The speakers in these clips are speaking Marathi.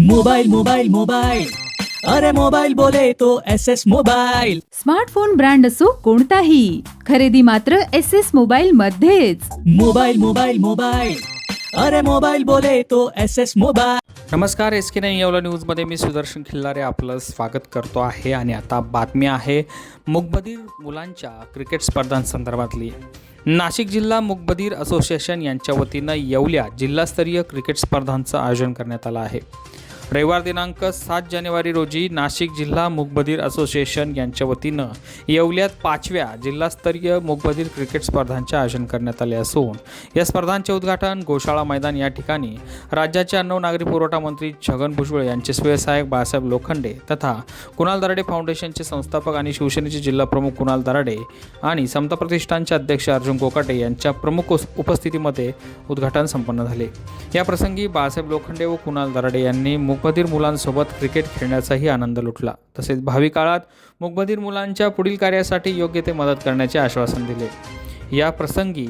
मोबाइल मोबाइल मोबाइल अरे मोबाइल बोले तो S S mobile smartphone brand असो कोणताही. खरेदी मात्र एस एस मोबाईल मध्येच. मोबाइल मोबाइल मोबाइल अरे मोबाइल बोले तो एस एस मोबाइल नमस्कार एस के नाईन येवला न्यूजमध्ये मी सुदर्शन खिल्लारे आपलं स्वागत करतो आहे आणि आता बातमी आहे मुकबधीर मुलांच्या क्रिकेट स्पर्धांसंदर्भातली. नाशिक जिल्हा मुकबधीर असोसिएशन यांच्या वतीनं येवल्या जिल्हास्तरीय क्रिकेट स्पर्धांचं आयोजन करण्यात आलं आहे. रविवार दिनांक सात जानेवारी रोजी नाशिक जिल्हा मुकबधीर असोसिएशन यांच्या वतीनं येवल्यात पाचव्या जिल्हास्तरीय मुकबधीर क्रिकेट स्पर्धांचे आयोजन करण्यात आले असून या स्पर्धांचे उद्घाटन गोशाळा मैदान या ठिकाणी राज्याचे अन्न नागरी पुरवठा मंत्री छगन भुजबळ यांचे स्वयंसहाय्यक बाळासाहेब लोखंडे तथा कुणाल दराडे फाउंडेशनचे संस्थापक आणि शिवसेनेचे जिल्हाप्रमुख कुणाल दराडे आणि समता प्रतिष्ठानचे अध्यक्ष अर्जुन कोकाटे यांच्या प्रमुख उपस्थितीमध्ये उद्घाटन संपन्न झाले. या प्रसंगी बाळासाहेब लोखंडे व कुणाल दराडे यांनी मुक मुकबधीर मुलांसोबत क्रिकेट खेळण्याचाही आनंद लुटला. तसेच भावी काळात मुकबधीर मुलांच्या पुढील कार्यासाठी योग्य ते मदत करण्याचे आश्वासन दिले. या प्रसंगी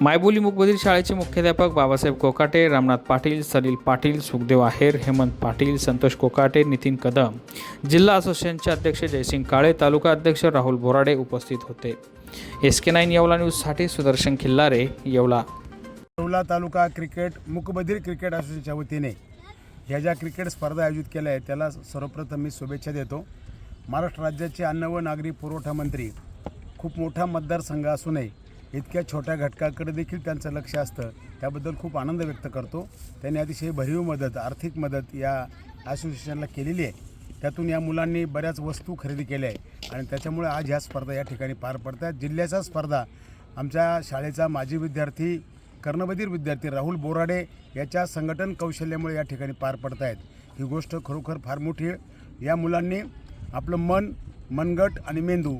मायबोली मुकबधीर शाळेचे मुख्याध्यापक बाबासाहेब कोकाटे रामनाथ पाटील सलील पाटील सुखदेव आहेर हेमंत पाटील संतोष कोकाटे नितीन कदम जिल्हा असोसिएशनचे अध्यक्ष जयसिंग काळे तालुका अध्यक्ष राहुल बोराडे उपस्थित होते. एस के नाईन येवला न्यूजसाठी सुदर्शन खिल्लारे येवला. येवला तालुका क्रिकेट मुकबधीर क्रिकेट असोसिएशनच्या वतीने ह्या ज्या क्रिकेट स्पर्धा आयोजित केल्या आहेत त्याला सर्वप्रथम मी शुभेच्छा देतो. महाराष्ट्र राज्याचे अन्न व नागरी पुरवठा मंत्री खूप मोठा मतदारसंघ असूनही इतक्या छोट्या घटकाकडे देखील त्यांचं लक्ष असतं त्याबद्दल खूप आनंद व्यक्त करतो. त्यांनी अतिशय भरीव मदत आर्थिक मदत या असोसिएशनला केलेली आहे. त्यातून या मुलांनी बऱ्याच वस्तू खरेदी केल्या आहे आणि त्याच्यामुळे आज ह्या स्पर्धा या ठिकाणी पार पडत आहेत जिल्ह्याच्या स्पर्धा आमच्या शाळेचा माजी विद्यार्थी कर्णबधीर विद्यार्थी राहुल बोराडे याच्या संघटन कौशल्यामुळे या ठिकाणी पार पडत आहेत. ही गोष्ट खरोखर फार मोठी आहे. या मुलांनी आपलं मन मनगट आणि मेंदू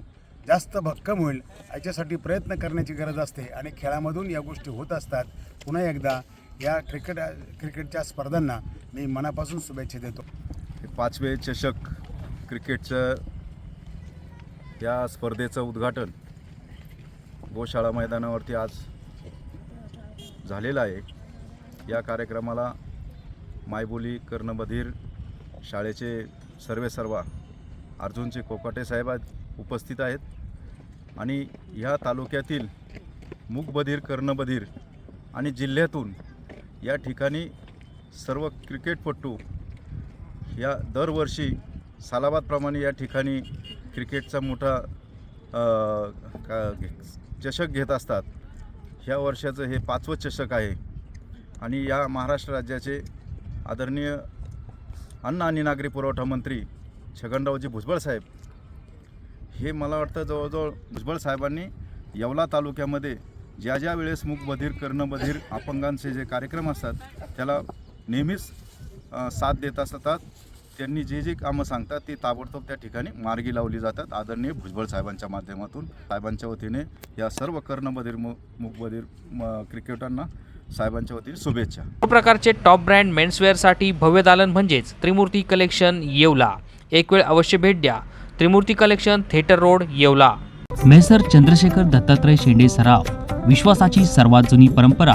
जास्त भक्कम होईल याच्यासाठी प्रयत्न करण्याची गरज असते आणि खेळामधून या गोष्टी होत असतात. पुन्हा एकदा या क्रिकेट क्रिकेटच्या स्पर्धांना मी मनापासून शुभेच्छा देतो. हे पाचवे चषक क्रिकेटचं या स्पर्धेचं उद्घाटन गोशाळा मैदानावरती आज झालेला आहे. या कार्यक्रमाला मायबोली कर्णबधीर शाळेचे सर्वे सर्वा अर्जुनचे कोकाटे साहेब उपस्थित आहेत. आणि ह्या तालुक्यातील मुकबधीर कर्णबधीर आणि जिल्ह्यातून या ठिकाणी सर्व क्रिकेटपटू या दरवर्षी सालाबादप्रमाणे या ठिकाणी क्रिकेटचा मोठा का- चषक घेत असतात. ह्या वर्षाचं हे पाचवं चषक आहे. आणि या महाराष्ट्र राज्याचे आदरणीय अन्न आणि नागरी पुरवठा मंत्री छगनरावजी भुजबळ साहेब. हे मला वाटतं जवळजवळ भुजबळ साहेबांनी येवला तालुक्यामध्ये ज्या ज्या वेळेस मूकबधीर कर्णबधीर अपंगांचे जे कार्यक्रम असतात त्याला नेहमीच साथ देत असतात. त्यांनी जे जे कामं सांगतात ती ताबडतोब त्या ठिकाणी मार्गी लावली जातात. आदरणीय भुजबळ साहेबांच्या माध्यमातून साहेबांच्या वतीने या सर्व कर्णबधीर मु मूकबधीर म- क्रिकेटरना साहेबांच्या वतीने शुभेच्छा. प्रकारचे टॉप ब्रँड मेन्सवेअरसाठी भव्य दालन म्हणजेच त्रिमूर्ती कलेक्शन येवला. एक वेळ अवश्य भेट द्या. Trimurti collection theatre road Yeola. Messrs Chandrashekhar Dattatray Shende सराफ विश्वासाची सर्वात जुनी परंपरा